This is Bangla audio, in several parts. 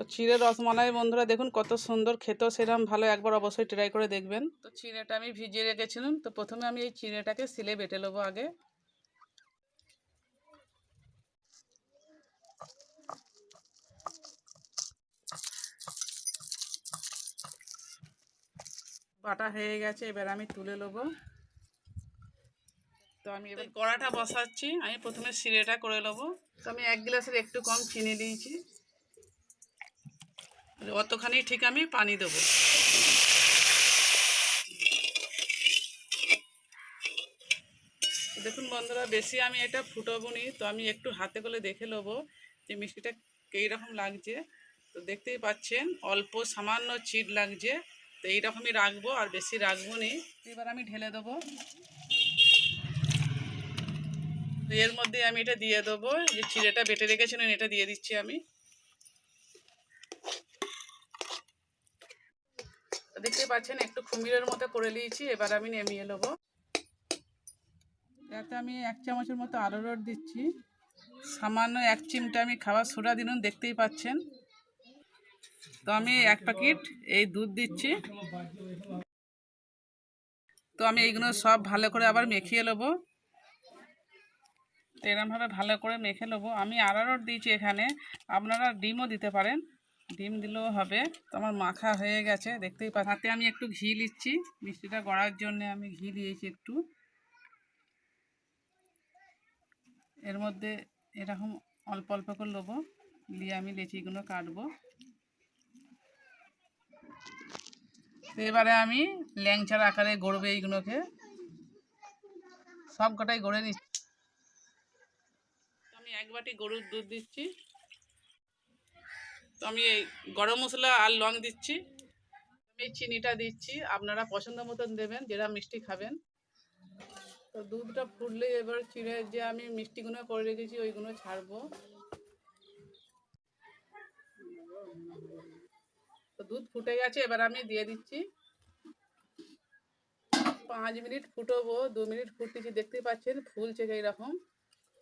তো চিড়ে রসমালাই বন্ধুরা, দেখুন কত সুন্দর, খেতেও সেরকম ভালো, একবার অবশ্যই ট্রাই করে দেখবেন। তো চিড়েটা আমি ভিজিয়ে রেখেছিলাম, তো প্রথমে আমি এই চিড়েটাকে সিলে বেটে নেব আগে। বাটা হয়ে গেছে, এবার আমি তুলে নেব। তো আমি এবার কড়াটা বসাচ্ছি, আমি প্রথমে সিরেটা করে নেব। তো আমি এক গ্লাসের একটু কম চিনি দিয়েছি। অতখানি ঠিক আমি পানি দেবো। দেখুন বন্ধুরা, বেশি আমি এটা ফুটাবো নি, তো আমি একটু হাতে করে দেখে নেব যে মিষ্টিটা কীরকম লাগছে। তো দেখতেই পাচ্ছেন, অল্প সামান্য চিট লাগছে, তো এইরকমই রাখব আর বেশি রাখব নি। এবার আমি ঢেলে দেবো। এর মধ্যে আমি এটা দিয়ে দেবো, যে চিড়েটা বেটে রেখেছিলেন, এটা দিয়ে দিচ্ছি আমি। দেখতে পাচ্ছেন, একটু খুমিরের মতো করে নিয়েছি এবার আমি নেমিয়ে নেব। এতে আমি এক চামচের মতো আরোরট দিচ্ছি। সামান্য এক চিমটা আমি খাবার সোডা দিলাম, দেখতেই পাচ্ছেন। তো আমি এক প্যাকেট এই দুধ দিচ্ছি। তো আমি এইগুলো সব ভালো করে আবার মেখিয়ে নেব। তো এরমভাবে ভালো করে মেখে নেব। আমি আরারট দিয়েছি এখানে। আপনারা ডিমও দিতে পারেন। ডিম দিলেও হবে। তো আমার মাখা হয়ে গেছে, দেখতেই পা হাতে আমি একটু ঘি নিচ্ছি, মিষ্টিটা গড়ার জন্য আমি ঘি দিয়েছি একটু। এর মধ্যে এরকম অল্প অল্প করে নেব, দিয়ে আমি লেচিগুলো কাটবো। এবারে আমি ল্যাংচার আকারে গড়বে এইগুলোকে। সব কটাই গড়ে নিচ্ছি। আমি এক বাটি গরুর দুধ দিচ্ছি। তো আমি এই গরম মশলা আর লং দিচ্ছি। আমি চিনিটা দিচ্ছি, আপনারা পছন্দ মতন দেবেন, যেটা মিষ্টি খাবেন। তো দুধটা ফুটলে এবার চিড়ে যে আমি মিষ্টিগুলো করে রেখেছি, ওইগুলো ছাড়বো। তো দুধ ফুটে গেছে, এবার আমি দিয়ে দিচ্ছি। পাঁচ মিনিট ফুটবো, দু মিনিট ফুটতেছি, দেখতেই পাচ্ছেন, ফুলছে এইরকম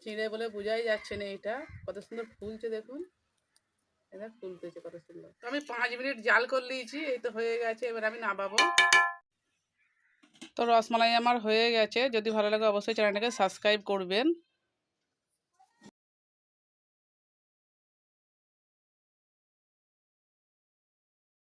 চিঁড়ে বলে বোঝাই যাচ্ছে না এটা, কত সুন্দর ফুলছে দেখুন। এটা পেয়েছে কত সুন্দর। তো আমি পাঁচ মিনিট জাল করে নিয়েছি এই তো হয়ে গেছে এবার আমি নামাবো। তো রসমালাই আমার হয়ে গেছে যদি ভালো লাগে অবশ্যই চ্যানেলটাকে সাবস্ক্রাইব করবেন।